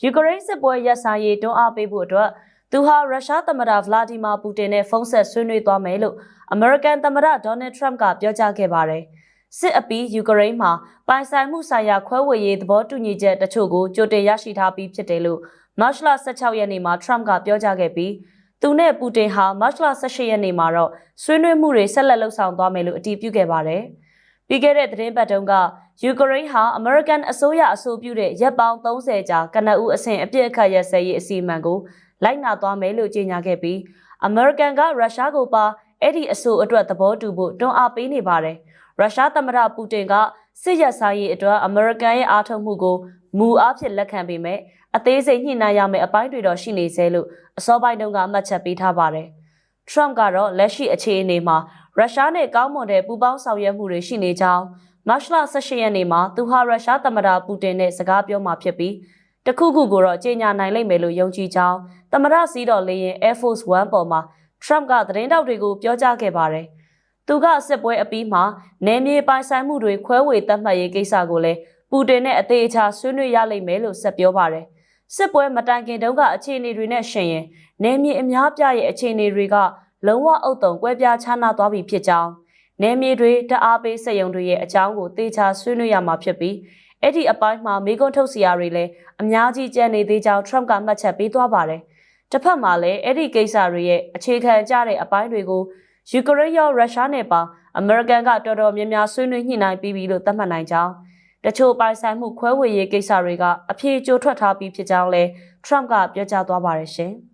ယူကရိန်းစစ်ပွဲရပ်ဆိုင်းရေးတွန်းအားပေးဖို့အတွက်သူဟာရုရှားသမ္မတဗလာဒီမာပူတင်နဲ့ဖုန်းဆက်ဆွေးနွေးသွားမယ်လို့အမေရိကန်သမ္မတဒေါ်နယ်ထရမ့်ကပြောကြားခဲ့ပါတယ်။စစ်အပီးယူကရိန်းမှာပိုင်ဆိုင်မှုဆိုင်ရာခွဲဝေရေးသဘောတူညီချက်တချို့ကိုကြိုတင်ရရှိထားပြီးဖြစ်တယ်လို့မတ်လ16ရက်နေ့မှာထရမ့်ကပြောကြားခဲ့ပြီးသူနဲ့ပူတင်ဟာမတ်လ18ရက်နေ့မှာတော့ဆွေးနွေးမှုတွေဆက်လက်လှုပ်ဆောင်သွားမယ်လို့အတည်ပြုခဲ့ပါတယ်။ ပြီးခဲ့တဲ့သတင်းပတ်တုန်းကယူကရိန်းဟာအမေရိကန်အစိုးရအဆိုပြုတဲ့ရက်ပေါင်း30ကြာကနအူးအဆင့်အပြစ်အခတ်ရက်စဲရေးအစီအမံကိုလိုက်နာသွားမယ်လို့ကြေညာခဲ့ပြီးအမေရိကန်ကရုရှားကိုပါအဲ့ဒီအဆိုအတွက်သဘောတူဖို့တွန်းအားပေးနေပါတယ်။ရုရှားသမ္မတပူတင်ကစစ်ရက်ဆိုင်ရေးအတွက်အမေရိကန်ရဲ့အားထုတ်မှုကိုမူအားဖြင့်လက်ခံပေမဲ့အသေးစိတ်ညှိနှိုင်းရမယ့်အပိုင်းတွေတော့ရှိနေသေးလို့အစောပိုင်းတုန်းကအမှတ်ချက်ပေးထားပါတယ်။ Trump ကတော့လက်ရှိအခြေအနေမှာရုရှားနဲ့ကောင်းမွန်တဲ့ပူးပေါင်းဆောင်ရွက်မှုတွေရှိနေကြောင်းမတ်လ18ရက်နေ့မှာသူဟာရုရှားသမ္မတပူတင်နဲ့စကားပြောမှာဖြစ်ပြီးတခုခုကိုတော့ကြေညာနိုင်လိမ့်မယ်လို့ယုံကြည်ကြောင်းသမ္မတစီးတော်လေရင် Air Force One ပေါ်မှာ Trump ကသတင်းတောက်တွေကိုပြောကြားခဲ့ပါတယ်။သူကစစ်ပွဲအပြီးမှာနယ်မြေပိုင်ဆိုင်မှုတွေခွဲဝေသတ်မှတ်ရေးကိစ္စကိုလည်းပူတင်နဲ့အသေးအချာဆွေးနွေးရလိမ့်မယ်လို့ဆက်ပြောပါတယ်။ စစ်ပွဲမတိုင်ခင်တုန်းကအခြေအနေတွေနဲ့ရှင်ရင်နယ်မြေအများပြရဲ့အခြေအနေတွေကလုံးဝအုပ်တုံကွဲပြားခြားနားသွားပြီဖြစ်ကြောင်းနယ်မြေတွေတအားပေးစက်ရုံတွေရဲ့အကြောင်းကိုသေချာဆွေးနွေးရမှာဖြစ်ပြီးအဲ့ဒီအပိုင်းမှာမိကွန်းထုတ်စီရာတွေလည်းအများကြီးကြံနေသေးကြောင်း Trump ကမှတ်ချက်ပေးသွားပါတယ်။တစ်ဖက်မှာလည်းအဲ့ဒီကိစ္စတွေရဲ့အခြေခံကြတဲ့အပိုင်းတွေကိုယူကရိန်းရောရုရှားနဲ့ပါအမေရိကန်ကတော်တော်များများဆွေးနွေးညှိနှိုင်းပြီးပြီလို့သတ်မှတ်နိုင်ကြောင်း တချို့ပိုင်ဆိုင်မှုခွဲဝေရေးကိစ္စတွေကအပြေကြိုထွက်ထားပြီးဖြစ်ကြောင်းလဲ Trump ကပြောကြားသွားပါတယ်ရှင်။